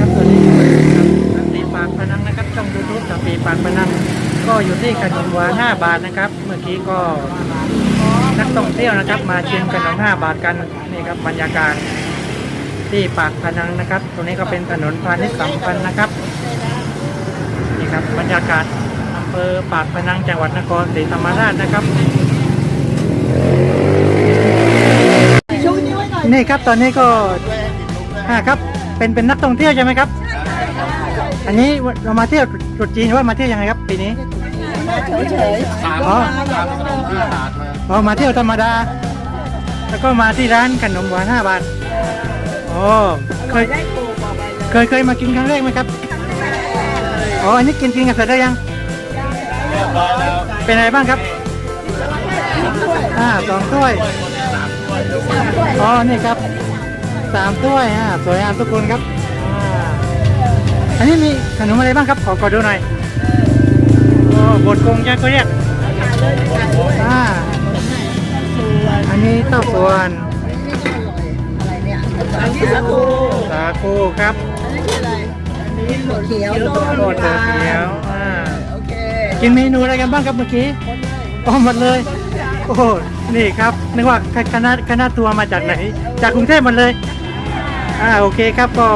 ครับตัวนี้ก็เป็นครับสันติปากพนังนะครับ ช่องยูทูบสันติปากพนังก็อยู่ที่ขนมหวาน5บาทนะครับ เมื่อกี้ก็นักท่องเที่ยวนะครับ มาชิมขนม5บาทกันนี่ครับบรรยากาศที่ปากพนังนะครับ ตรงนี้ก็เป็นถนนพาณิชย์สัมพันธ์นะครับนี่ครับบรรยากาศอำเภอปากพนังจังหวัดนครศรีธรรมราชนะครับนี่ครับตอนนี้ก็อ่าครับ เป็นเป็นนักท่องเที่ยวใช่ไหมครับ อันนี้เรามาเที่ยวตรุษจีนหรือว่ามาเที่ยวยังไงครับปีนี้เฉยอ๋ออ๋อมาเที่ยวธรรมดา แล้วก็มาที่ร้านขนมหวาน5บาทอ๋อเคยเคยเคยมากินครั้งแรกไหมครับอ๋ออันนี้กินกินกันเสร็จแล้วยังเป็นอะไรบ้างครับอ่าสองถ้วยอ๋อนี่ครับ สามถ้วยอ่าสวยงามทุกคนครับอ่าอันนี้มีขนมอะไรบ้างครับ ขอขอดูหน่อยโอ้บดกงยักษ์ก็เรียกอ่าอันนี้เต้าส่วนอะไรเนี่ยอันนี้สาคูสาคูครับอันนี้คืออะไรอันนี้ถั่วเขียวโคตรเขียวอ่าโอเคกินเมนูอะไรกันบ้างครับเมื่อกี้อ๋อหมดเลยโอ้โหนี่ครับนึกว่าคณะคณะทัวร์มาจากไหน จากกรุงเทพหมดเลย อ่าโอเคครับก็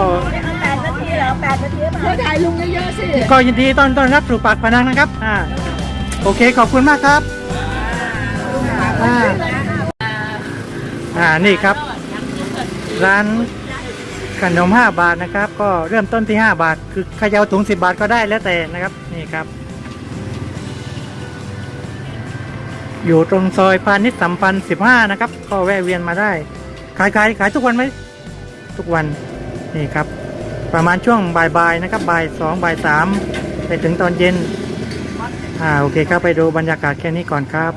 แปดนาทีเหรอแปดนาทีเพื่อถ่ายลุงเยอะๆสิก็ยินดีต้อนต้อนรับสู่ปากพนังนะครับอ่าโอเคขอบคุณมากครับอ่าอ่านี่ครับ ร้านขนม 5 บาทนะครับ ก็เริ่มต้นที่ 5 บาท คือใครจะเอาถุง 10 บาทก็ได้แล้วแต่นะครับนี่ครับ อยู่ตรงซอยพาณิชย์สัมพันธ์ 15 นะครับ ก็แวะเวียนมาได้ ขายขายขายทุกวันไหม ทุกวันนี่ครับ ประมาณช่วงบ่ายๆนะครับบ่ายสองบ่ายสามไปถึงตอนเย็นอ่าโอเคครับไปดูบรรยากาศแค่นี้ก่อนครับ